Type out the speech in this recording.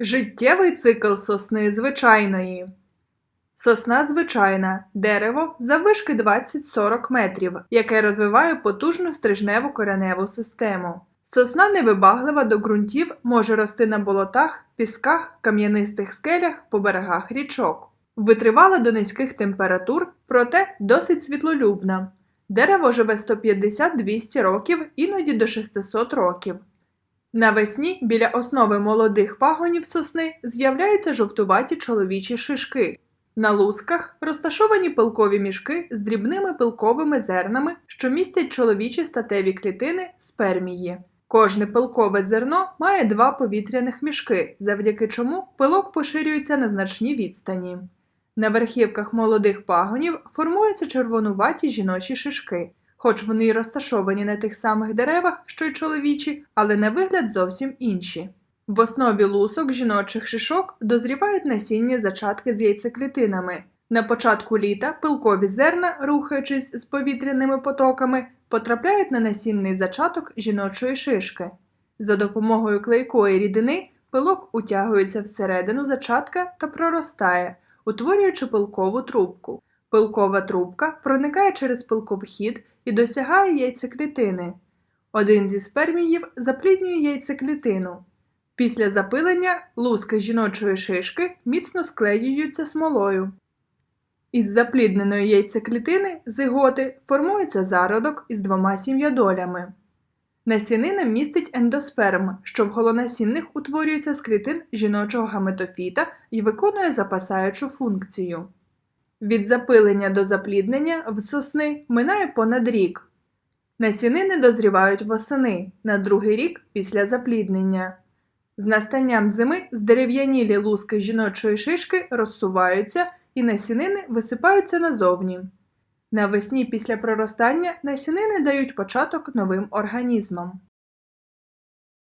Життєвий цикл сосни звичайної. Сосна звичайна дерево заввишки 20-40 метрів, яке розвиває потужну стрижневу кореневу систему. Сосна невибаглива до ґрунтів, може рости на болотах, пісках, кам'янистих скелях, по берегах річок. Витривала до низьких температур, проте досить світлолюбна. Дерево живе 150-200 років, іноді до 600 років. Навесні біля основи молодих пагонів сосни з'являються жовтуваті чоловічі шишки. На лусках розташовані пилкові мішки з дрібними пилковими зернами, що містять чоловічі статеві клітини спермії. Кожне пилкове зерно має два повітряних мішки, завдяки чому пилок поширюється на значні відстані. На верхівках молодих пагонів формуються червонуваті жіночі шишки, хоч вони й розташовані на тих самих деревах, що й чоловічі, але на вигляд зовсім інші. В основі лусок жіночих шишок дозрівають насіння зачатки з яйцеклітинами. На початку літа пилкові зерна, рухаючись з повітряними потоками, потрапляють на насінний зачаток жіночої шишки. За допомогою клейкої рідини пилок утягується всередину зачатка та проростає, утворюючи пилкову трубку. Пилкова трубка проникає через пилковхід і досягає яйцеклітини. Один зі сперміїв запліднює яйцеклітину. Після запилення луски жіночої шишки міцно склеюються смолою. Із заплідненої яйцеклітини зиготи формується зародок із двома сім'ядолями. Насінина містить ендосперм, що в голонасінних утворюється з клітин жіночого гаметофіта і виконує запасаючу функцію. Від запилення до запліднення в сосни минає понад рік. Насінини дозрівають восени на другий рік після запліднення. З настанням зими здерев'янілі луски жіночої шишки розсуваються і насінини висипаються назовні. Навесні після проростання насінини дають початок новим організмам.